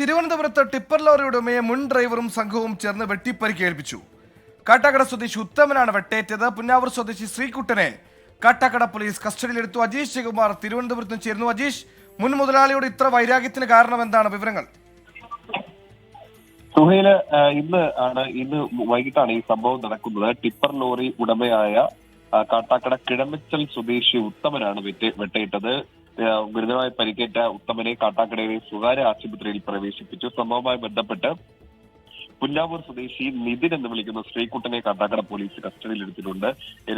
തിരുവനന്തപുരത്ത് ടിപ്പർ ലോറിയുടെ ഉടമയെ മുൻ ഡ്രൈവറും സംഘവും ചേർന്ന് വെട്ടിപ്പരിക്കേൽപ്പിച്ചു. കാട്ടാക്കട സ്വദേശി ഉത്തമനാണ് വെട്ടേറ്റത്. പുന്നാവൂർ സ്വദേശി ശ്രീകുട്ടനെ കാട്ടാക്കട പോലീസ് കസ്റ്റഡിയിലെടുത്തു. അജീഷ് ശിവകുമാർ തിരുവനന്തപുരത്ത് ചേരുന്നു. അജീഷ് മുൻ മുതലാളിയോട് ഇത്ര വൈരാഗ്യത്തിന് കാരണം എന്താണ് വിവരങ്ങൾ? സുഹൈൽ ഇന്ന് ആണ് ഇന്ന് വൈകിട്ടാണ് ഈ സംഭവം നടക്കുന്നത്. ടിപ്പർ ലോറി ഉടമയായ കാട്ടാക്കട കിഴമിച്ചൽ സ്വദേശി ഉത്തമനാണ് വെട്ടേ വെട്ടയിട്ടത് ആഹ് ഗുരുതരമായി പരിക്കേറ്റ ഉത്തമനെ കാട്ടാക്കടയിലെ സ്വകാര്യ ആശുപത്രിയിൽ പ്രവേശിപ്പിച്ചു. സംഭവവുമായി ബന്ധപ്പെട്ട് പുല്ലാവൂർ സ്വദേശി നിതിൻ എന്ന് വിളിക്കുന്ന ശ്രീകുട്ടനെ കാട്ടാക്കട പോലീസ് കസ്റ്റഡിയിലെടുത്തിട്ടുണ്ട്.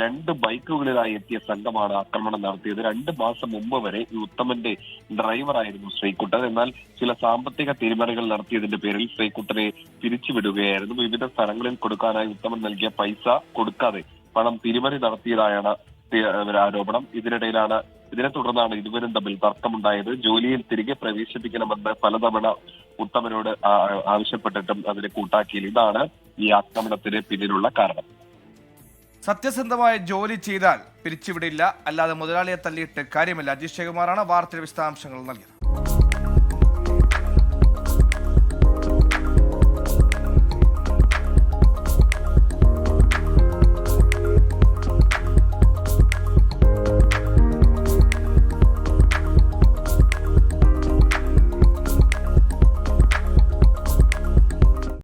രണ്ട് ബൈക്കുകളിലായി എത്തിയ സംഘമാണ് ആക്രമണം നടത്തിയത്. രണ്ട് മാസം മുമ്പ് വരെ ഈ ഉത്തമന്റെ ഡ്രൈവറായിരുന്നു ശ്രീകുട്ടൻ. എന്നാൽ ചില സാമ്പത്തിക തിരിമറികൾ നടത്തിയതിന്റെ പേരിൽ ശ്രീകുട്ടനെ പിരിച്ചുവിടുകയായിരുന്നു. വിവിധ സ്ഥലങ്ങളിൽ കൊടുക്കാനായി ഉത്തമൻ നൽകിയ പൈസ കൊടുക്കാതെ പണം തിരിമറി നടത്തിയതായാണ് ആരോപണം. ഇതിനിടയിലാണ് ഇതിനെ തുടർന്നാണ് ഇരുവരും തമ്മിൽ തർക്കമുണ്ടായത്. ജോലിയിൽ തിരികെ പ്രവേശിപ്പിക്കണമെന്ന് പലതവണ ഉത്തമനോട് ആവശ്യപ്പെട്ടിട്ടും അതിനെ കൂട്ടാക്കിയില്ല. ഇതാണ് ഈ ആക്രമണത്തിന് പിന്നിലുള്ള കാരണം. സത്യസന്ധമായ ജോലി ചെയ്താൽ പിരിച്ചുവിടില്ല. അല്ലാതെ മുതലാളിയെ തല്ലിയിട്ട് കാര്യമില്ല. അജിഷ് ശിവകുമാറാണ് വാർത്തയുടെ വിശദാംശങ്ങൾ നൽകിയത്.